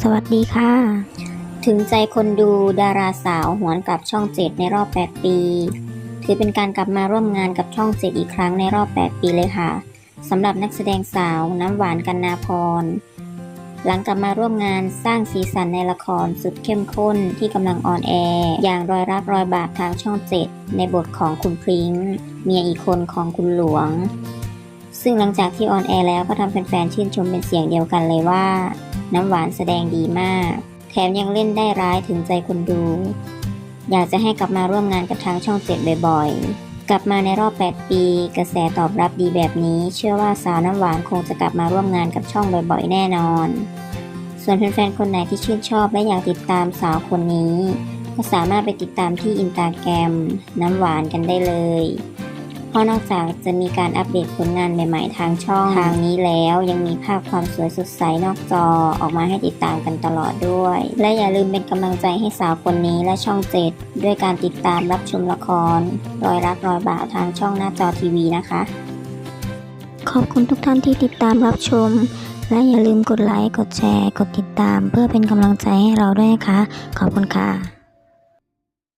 สวัสดีค่ะ ถึงใจคนดูดาราสาวหวนกลับช่องเจ็ดในรอบ 8 ปี ถือเป็นการกลับมาร่วมงานกับช่องเจ็ดอีกครั้งในรอบ 8 ปีเลยค่ะสำหรับนักแสดงสาวน้ำหวานกันนาพร หลังกลับมาร่วมงานสร้างสีสันในละครสุดเข้มข้นที่กำลังออนแอร์อย่างรอยรักรอยบาปทางช่องเจ็ดในบทของคุณพริ้งเมียอีกคนของคุณหลวง ซึ่งหลังจากที่ออนแอร์แล้วก็ทำแฟนๆชื่นชมเป็นเสียงเดียวกันเลยว่า น้ำหวานแสดงดีมาก แถมยังเล่นได้ร้ายถึงใจคนดู อยากจะให้กลับมาร่วมงานกับทางช่องเจ็ดบ่อยๆ กลับมาในรอบ 8 ปี กระแสตอบรับดีแบบนี้ เชื่อว่าสาวน้ำหวานคงจะกลับมาร่วมงานกับช่องบ่อยๆ แน่นอน ส่วนแฟนๆคนไหนที่ชื่นชอบและอยากติดตามสาวคนนี้ ก็สามารถไปติดตามที่อินตาแกรมน้ำหวานกันได้เลย เพราะนอกจากจะมีการอัปเดตผลงานใหม่ ๆ ทางช่องทางนี้แล้วยังมีภาพความสวยสดใสนอกจอออกมาให้ติดตามกันตลอดด้วย และอย่าลืมเป็นกำลังใจให้สาวคนนี้และช่องเจ็ดด้วยการติดตามรับชมละคร รอยรักรอยบาปทางช่องหน้าจอทีวีนะคะ ขอบคุณทุกท่านที่ติดตามรับชม และอย่าลืมกดไลค์กดแชร์ กดติดตาม เพื่อเป็นกำลังใจให้เราด้วยนะคะ ขอบคุณค่ะ